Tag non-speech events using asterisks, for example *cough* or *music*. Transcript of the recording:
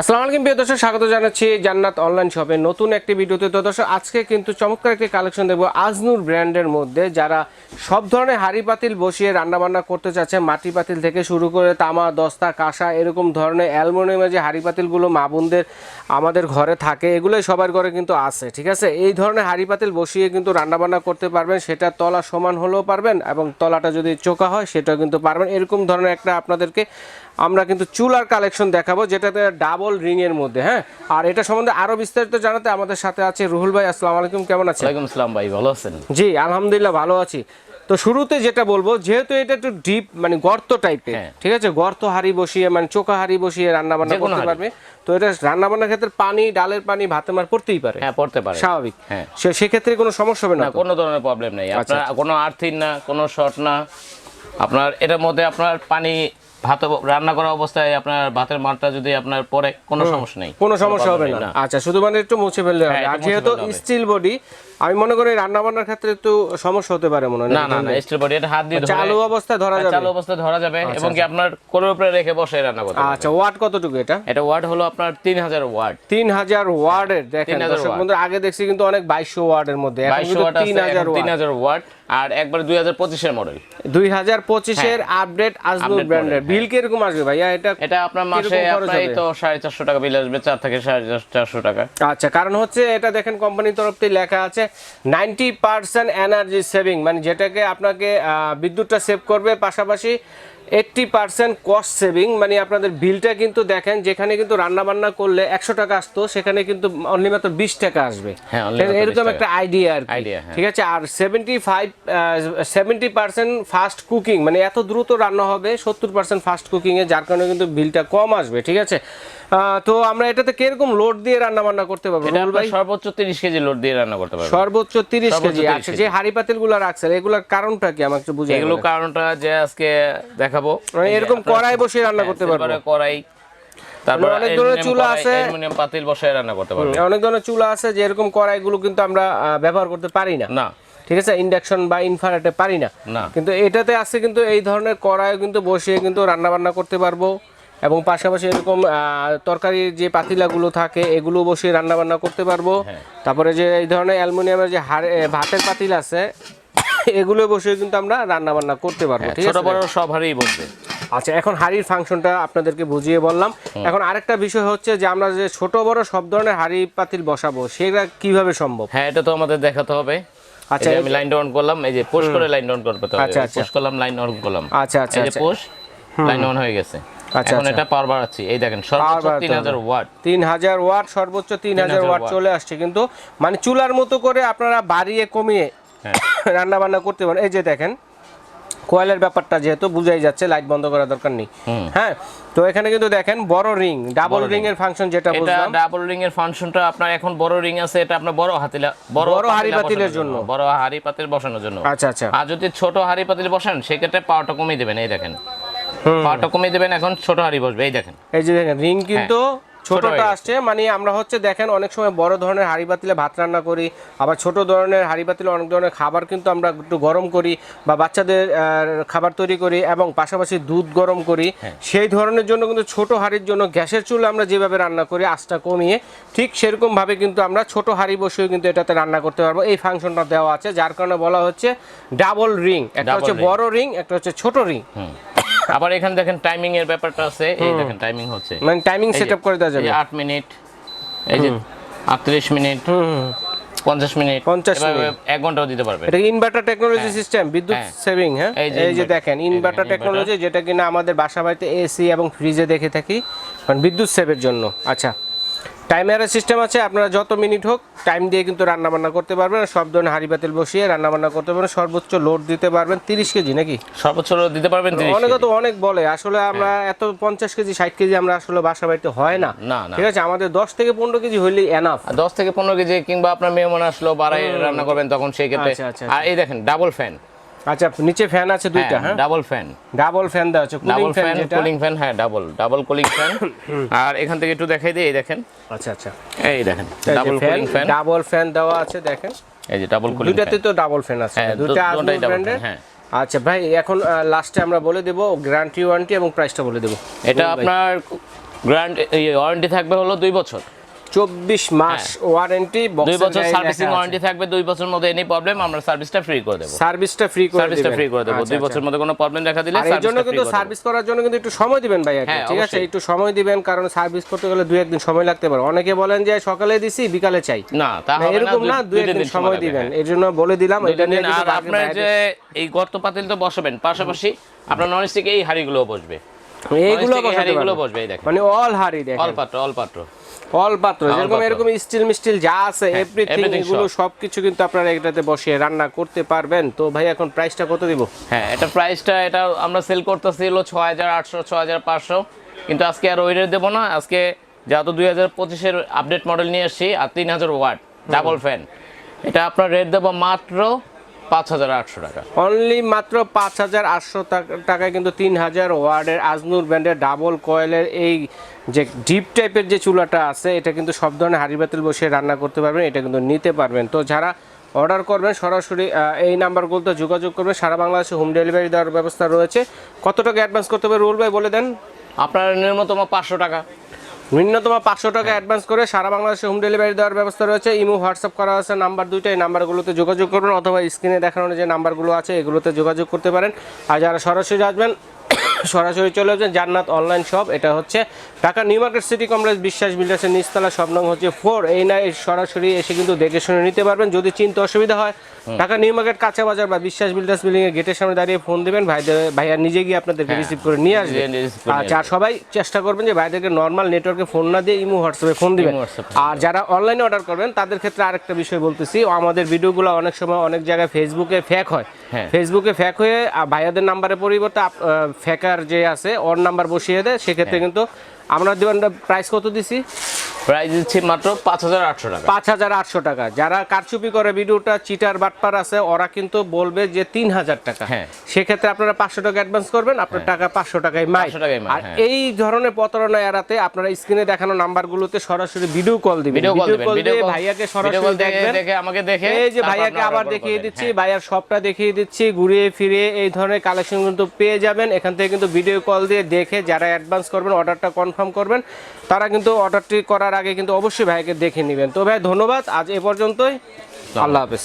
আসসালামু আলাইকুম প্রিয় দর্শক, স্বাগত জানাচ্ছি জান্নাত অনলাইন শপে। নতুন একটি ভিডিওতে। তো দর্শক, আজকে কিন্তু চমৎকার একটি কালেকশন দেবো আজনুর ব্র্যান্ডের মধ্যে, যারা সব ধরনের হাঁড়ি পাতিল বসিয়ে রান্নাবান্না করতে চাচ্ছে, মাটি পাতিল থেকে শুরু করে তামা, দস্তা, কাঁসা, এরকম ধরনের অ্যালমোনিয়ামের যে হাঁড়ি পাতিলগুলো মা বোনদের আমাদের ঘরে থাকে, এগুলোই সবার ঘরে কিন্তু আছে, ঠিক আছে? এই ধরনের হাঁড়ি পাতিল বসিয়ে কিন্তু রান্নাবান্না করতে পারবেন, সেটা তলা সমান হলেও পারবেন এবং তলাটা যদি চোকা হয়, সেটাও কিন্তু পারবেন। এরকম ধরনের একটা আপনাদেরকে আমরা কিন্তু চুলার কালেকশন দেখাবো যেটাতে ডাবল রিং এর মধ্যে হ্যাঁ? আর এটা সম্বন্ধে আরও বিস্তারিত জানাতে আমাদের সাথে আছে রুহুল ভাই। আসসালামু আলাইকুম কেমন আছেন? ওয়ালাইকুম আসসালাম ভাই ভালো আছেন? জি আলহামদুলিল্লাহ ভালো আছি। তো শুরুতে যেটা বলব যেহেতু এটা একটু ডিপ মানে গর্ত টাইপের হ্যাঁ। ঠিক আছে? গর্ত হাড়ি বসিয়ে মানে চোকা হাড়ি বসিয়ে রান্না বান্না করতে পারবে। তো এটা রান্না বান্নার ক্ষেত্রে পানি ডালের পানি ভাতে মার পড়তেই পারে। হ্যাঁ পড়তে পারে। স্বাভাবিক। হ্যাঁ। সে- সেক্ষেত্রে কোনো সমস্যা হবে না কোনো ধরনের প্রবলেম নেই। আচ্ছা, আপনার কোনো আর্থিং না কোনো শর্ট না। আপনার এটার মধ্যে আপনার পানি ভাত রান্না করা অবস্থায় আপনার ভাতের মারটা যদি আপনার পরে কোনো সমস্যা নেই। কোনো সমস্যা হবে না। আচ্ছা শুধু মানে একটু মুছে ফেললে হবে। হ্যাঁ, আর যেহেতু স্টিল বডি আমি মনে করি রান্না বান্নার ক্ষেত্রে একটু সমস্যা হতে পারে মনে হয় না না না স্টিল বডি এটা হাত দিয়ে ধরে চালু অবস্থায় ধরা হ্যাঁ, যাবে। চালু অবস্থায় ধরা যাবে এবং কি আপনার কোলের উপরে রেখে বসে রান্না করতে আচ্ছা ওয়াট কতটুকু এটা? এটা ওয়াট হলো আপনার তিন হাজার ওয়াট। তিন হাজার ওয়ার্ডের দেখেন 3000 দর্শক ওয়াট। বন্ধু আগে দেখছি কিন্তু অনেক বাইশশো ওয়ার্ডের মধ্যে এখন কিন্তু ওয়াট তিন আছে হাজার তিন হাজার ওয়াট আর একবার দুই হাজার পঁচিশের মডেল দুই হাজার পঁচিশের আপডেট আজনুর ব্র্যান্ডের বিল কি কীরকম আসবে ভাইয়া? এটা এটা আপনার মাসে আপনার এই তো সাড়ে চারশো টাকা বিল আসবে চার থেকে সাড়ে চারশো টাকা। আচ্ছা কারণ হচ্ছে এটা দেখেন কোম্পানির তরফ থেকে লেখা আছে নাইনটি পার্সেন্ট এনার্জি সেভিং মানে যেটাকে আপনাকে বিদ্যুৎটা সেভ করবে পাশাপাশি এইট্টি পার্সেন্ট কস্ট সেভিং মানে আপনাদের বিলটা কিন্তু দেখেন যেখানে কিন্তু রান্না বান্না করলে একশো টাকা আসতো সেখানে কিন্তু অনলি মাত্র বিশ টাকা আসবে হ্যাঁ, only মাত্র 20 এরকম একটা আইডিয়া আর। হ্যাঁ। ঠিক আছে আর seventy five seventy percent fast cooking মানে এত দ্রুত রান্না হবে সত্তর পার্সেন্ট ফাস্ট কুকিংয়ে যার কারণে কিন্তু বিলটা কম আসবে ঠিক আছে তো আমরা এটাতে কীরকম লোড দিয়ে রান্না বান্না করতে পারব? এটা ভাই? সর্বোচ্চ তিরিশ কেজি লোড দিয়ে রান্না করতে পারবেন সর্বোচ্চ তিরিশ সর্বোচ্চ কেজি। আচ্ছা যে হাড়ি পাতিলগুলো রাখছেন এগুলোর কারণটা কি? আমাকে একটু এগুলো কারণটা যে আজকে দেখাবো। মানে এরকম কড়াই বসিয়ে রান্না হ্যাঁ, করতে পারব। silver কড়াই তারপর অনেক ধরনের চুলা আছে। অ্যালুমিনিয়াম পাতিল বসায় রান্না করতে পারবে। অনেক ধরনের চুলা আছে যে এরকম কড়াইগুলো কিন্তু আমরা ব্যবহার করতে পারি না। না। ঠিক আছে? ইন্ডাকশন বা ইনফ্রারেটে পারি না। না। কিন্তু এটাতে আছে কিন্তু এই ধরনের কড়াইও কিন্তু বসিয়ে কিন্তু রান্না বান্না করতে পারব। এবং পাশাপাশি এরকম তরকারির যে পাতিলাগুলো থাকে এগুলো বসিয়ে রান্না বান্না করতে পারব। হ্যাঁ। তারপরে যে এই ধরনের অ্যালুমিনিয়ামের যে ভাতের পাতিল আছে এগুলো বসিয়ে কিন্তু আমরা রান্না বান্না করতে পারব ঠিক হ্যাঁ, ছোট আছে? বড় সব হারেই বসবে। আচ্ছা এখন হাড়ির ফাংশনটা আপনাদেরকে বুঝিয়ে বললাম। এখন আরেকটা বিষয় হচ্ছে যে আমরা যে ছোট বড় সব ধরনের হাড়ি পাতিল বসাবো সেটা কীভাবে সম্ভব? হ্যাঁ এটা তো আমাদের দেখাতে হবে। আচ্ছা, আমি লাইন ডাউন করলাম এই যে পোস্ট করে লাইন ডাউন করতে হবে। আচ্ছা, আচ্ছা। পোস্ট করলাম লাইন ডাউন করলাম। আচ্ছা আচ্ছা এই যে পোস্ট লাইন ডাউন হয়ে গেছে। এখন আচ্ছা। এটা পাওয়ার বাড়াচ্ছি। এই দেখেন সর্বোচ্চ বাড়াতে তিন হাজার হবে। ওয়াট। তিন হাজার ওয়াট সর্বোচ্চ 3000 ওয়াট। চলে আসছে। কিন্তু মানে চুলার মতো করে আপনারা বাড়িয়ে কমিয়ে হ্যাঁ। *coughs* রান্না বান্না করতে পারেন। এই যে দেখেন কোয়েলের ব্যাপারটা যেহেতু বুঝাই যাচ্ছে লাইট বন্ধ করার দরকার নেই। হ্যাঁ তো এখানে কিন্তু দেখেন বড় রিং ডাবল রিং। এর ফাংশন যেটা এটা ডাবল রিং এর ফাংশনটা আপনার এখন বড় রিং আছে এটা আপনার বড় হাতিলা বড় বড় হাঁড়ি পাতিলা পাতিলের জন্য। বড় হাড়ি পাতিল বসানোর জন্য। আচ্ছা আচ্ছা। আর যদি ছোট হাড়ি পাতিল বসান সেক্ষেত্রে পাওয়ারটা কমিয়ে দেবেন এই দেখেন। পাওয়ারটা কমিয়ে দেবেন এখন ছোট হাড়ি বসবে এই দেখেন। এই যে দেখেন রিং কিন্তু হয়ে ছোটটা আসছে মানে আমরা হচ্ছে দেখেন অনেক সময় বড় ধরনের হাঁড়ি পাতিলে ভাত রান্না করি আবার ছোট ধরনের হাঁড়ি পাতিলে অনেক ধরনের খাবার কিন্তু আমরা একটু গরম করি বা বাচ্চাদের খাবার তৈরি করি এবং পাশাপাশি দুধ গরম করি। হ্যাঁ। সেই ধরনের জন্য কিন্তু ছোট হাঁড়ির জন্য গ্যাসের চুলে আমরা যেভাবে রান্না করি আঁচটা কমিয়ে ঠিক সেরকম ভাবে কিন্তু আমরা ছোট হাঁড়ি বসেও কিন্তু এটাতে রান্না করতে পারব। এই ফাংশনটা দেওয়া আছে যার কারণে বলা হচ্ছে ডাবল রিং একটা হচ্ছে বড় রিং একটা হচ্ছে ছোট রিং। আবার এখানে দেখেন টাইমিং এর ব্যাপারটা আছে এই দেখেন টাইমিং হচ্ছে। মানে টাইমিং সেটআপ সেট আপ করে দেওয়া যাবে। যে আট মিনিট এই যে আটত্রিশ মিনিট হুম হুম পঞ্চাশ মিনিট 50 এভাবে মিনিট। এক ঘন্টাও দিতে পারবে। এটা ইনভার্টার টেকনোলজি সিস্টেম বিদ্যুৎ হ্যাঁ। সেভিং হ্যাঁ? এই যে এই যে দেখেন ইনভার্টার টেকনোলজি যেটা কিনা আমাদের বাসা বাড়িতে এসি এবং ফ্রিজে দেখে থাকি কারণ বিদ্যুৎ সেভের জন্য। আচ্ছা টাইমারের সিস্টেম আছে আপনারা যত মিনিট হোক টাইম দিয়ে কিন্তু রান্নাবান্না করতে পারবেন সব ধরনের হাঁড়ি পাতিল বসিয়ে রান্নাবান্না করতে পারবেন। সর্বোচ্চ লোড দিতে পারবেন তিরিশ কেজি নাকি? সর্বোচ্চ লোড দিতে পারবেন অনেকে তো অনেক বলে আসলে আমরা এত পঞ্চাশ কেজি ষাট কেজি আমরা আসলে বাসা বাড়িতে হয় না। ঠিক আছে আমাদের দশ থেকে পনেরো কেজি হইলেই এনাফ দশ থেকে পনেরো কেজি কিংবা আপনার মেহমান আসলো বাড়াই রান্না করবেন তখন সেই ক্ষেত্রে আচ্ছা, আচ্ছা, আর এই দেখেন ডাবল ফ্যান আচ্ছা নিচে ফ্যান আছে দুইটা হ্যাঁ? ডাবল ফ্যান ডাবল ফ্যান দেওয়া আছে ডাবল ফ্যান কুলিং ফ্যান হ্যাঁ ডাবল ডাবল কুলিং ফ্যান আর এখান থেকে একটু দেখাই দিই এই দেখেন। আচ্ছা আচ্ছা। এই দেখেন double cooling fan double fan দেওয়া আছে দেখেন। এই যে ডাবল কুলিং দুইটাতে তো ডাবল ফ্যান আছে। হ্যাঁ, দুইটা আজমল ব্র্যান্ডের হ্যাঁ। আচ্ছা ভাই এখন লাস্টে আমরা বলে দেব গ্যারান্টি ওয়ারেন্টি এবং প্রাইসটা বলে দেব। এটা আপনার গ্যারান্টি ওয়ারেন্টি থাকবে হলো দুই বছর। চব্বিশ মাস ওয়ারেন্টি হ্যাঁ। দুই বছর সার্ভিসিং ওয়ারেন্টি থাকবে দুই বছরের মধ্যে এনি প্রবলেম আমরা সার্ভিসটা ফ্রি করে দেবো। সার্ভিসটা ফ্রি করে সার্ভিসটা ফ্রি করে দেবো। আচ্ছা, দুই আচ্ছা। বছরের মধ্যে কোনো প্রবলেম দেখা দিলে জন্য কিন্তু সার্ভিস করার জন্য কিন্তু একটু সময় দিবেন ভাই হ্যাঁ, ঠিক আছে? একটু সময় দিবেন কারণ সার্ভিস করতে গেলে দুই একদিন সময় লাগতে পারে। অনেকে বলেন যে সকালে দিছি বিকালে চাই। না তা হবে না এরকম না দুই একদিন সময় দিবেন। হ্যাঁ। এর জন্য বলে দিলাম এটা নিয়ে আপনার যে এই গর্ত পাতিল তো বসাবেন পাশাপাশি আপনার নন স্টিক এই হাড়িগুলো বসবে। এইগুলো। বসবে এই দেখেন। মানে অল হাড়ি দেখেন। অল পাত্র অল পাত্র। অল পাত্র যেরকম এরকম স্টিল মিস্টিল যা আছে এভরিথিং এগুলো সব। সবকিছু কিন্তু আপনারা এটাতে বসিয়ে রান্না করতে পারবেন। তো ভাই এখন প্রাইসটা কত দিব? হ্যাঁ এটা প্রাইসটা এটা আমরা সেল করতেছি হলো ছয় হাজার আটশো ছয় হাজার পাঁচশো। কিন্তু আজকে আর ওই রেট দেবো না। আজকে যেহেতু দুই হাজার পঁচিশের আপডেট মডেল নিয়ে এসেছি আর তিন হাজার ওয়াট ডাবল ফ্যান এটা আপনার রেট দেবো মাত্র পাঁচ হাজার আটশো টাকা। অনলি মাত্র পাঁচ হাজার আটশো টাকায় কিন্তু তিন হাজার ওয়ার্ডের আজনুর ব্র্যান্ডের ডাবল কয়েলের এই যে ডিপ টাইপের যে চুলাটা আছে এটা কিন্তু সব ধরনের হাঁড়ি বাতিল বসিয়ে রান্না করতে পারবেন এটা কিন্তু নিতে পারবেন। তো যারা অর্ডার করবেন সরাসরি এই নাম্বারগুলোতে যোগাযোগ করবেন। সারা বাংলাদেশে হোম ডেলিভারি দেওয়ার ব্যবস্থা রয়েছে। কত টাকা অ্যাডভান্স করতে হবে রুল ভাই বলে দেন। আপনার ন্যূনতম পাঁচশো টাকা। ন্যূনতম পাঁচশো টাকা অ্যাডভান্স করে সারা বাংলাদেশে হোম ডেলিভারি দেওয়ার ব্যবস্থা রয়েছে। ইমো হোয়াটসঅ্যাপ করা আছে নাম্বার দুইটা এই নাম্বারগুলোতে যোগাযোগ করবেন অথবা স্ক্রিনে দেখানোর যে নাম্বারগুলো আছে এগুলোতে যোগাযোগ করতে পারেন। আর যারা সরাসরি আসবেন সরাসরি চলে যাবেন জান্নাত অনলাইন শপ এটা হচ্ছে Dhaka New Market city complex Biswas বিল্ডার্সের নিচতলা সব নং হচ্ছে ফোর এই না সরাসরি এসে কিন্তু দেখে শুনে নিতে পারবেন। যদি চিনতে অসুবিধা হয় ঢাকা নিউ মার্কেট কাঁচা বাজার বা বিশ্বাস বিল্ডার্স বিল্ডিং এর গেটের সামনে দাঁড়িয়ে ফোন দিবেন। ভাইদের ভাইয়া নিজে গিয়ে আপনাদেরকে রিসিভ করে নিয়ে আসবে। আচ্ছা আর সবাই চেষ্টা করবেন যে ভাইদেরকে নর্মাল নেটওয়ার্কে ফোন না দিয়ে ইমো হোয়াটসঅ্যাপে ফোন দিবেন। আর যারা অনলাইনে অর্ডার করবেন তাদের ক্ষেত্রে আরেকটা বিষয় বলতেছি। আমাদের ভিডিওগুলো অনেক সময় অনেক জায়গায় ফেসবুকে ফ্যাক হয়। হ্যাঁ। ফেসবুকে ফ্যাক হয়ে ভাইয়াদের নাম্বারের পরিবর্তে যে আছে ওর নাম্বার বসিয়ে দেয় সেক্ষেত্রে হ্যাঁ। কিন্তু আমরা দেবেন প্রাইস কত দিছি প্রাইস দিচ্ছি মাত্র পাঁচ হাজার আটশো টাকা। পাঁচ হাজার আটশো টাকা। যারা কারচুপি করে ভিডিওটা চিটার বাটপার আছে ওরা কিন্তু বলবে যে তিন হাজার টাকা। হ্যাঁ। সেক্ষেত্রে আপনারা পাঁচশো টাকা অ্যাডভান্স করবেন আপনার টাকা পাঁচশো টাকায় মাই। 500 টাকায় মাই, আর হ্যাঁ। এই ধরনের প্রতারণা এড়াতে আপনারা স্ক্রিনে দেখানো নাম্বারগুলোতে সরাসরি ভিডিও কল দিবেন। ভিডিও কল দিয়ে ভাইয়াকে সরাসরি দেখবেন। দেখে আমাকে দেখে এই যে ভাইয়াকে আবার দেখিয়ে দিচ্ছি হ্যাঁ। ভাইয়ার শপটা দেখিয়ে দিচ্ছি ঘুরিয়ে ফিরিয়ে এই ধরনের কালেকশন কিন্তু পেয়ে যাবেন। এখান থেকে কিন্তু ভিডিও কল দিয়ে দেখে যারা অ্যাডভান্স করবেন অর্ডারটা কনফার্ম করবেন তারা কিন্তু অর্ডারটি করার আগে কিন্তু অবশ্যই ভাইকে দেখে নেবেন। তো ভাই ধন্যবাদ। আজ এ পর্যন্তই। আল্লাহ হাফেজ।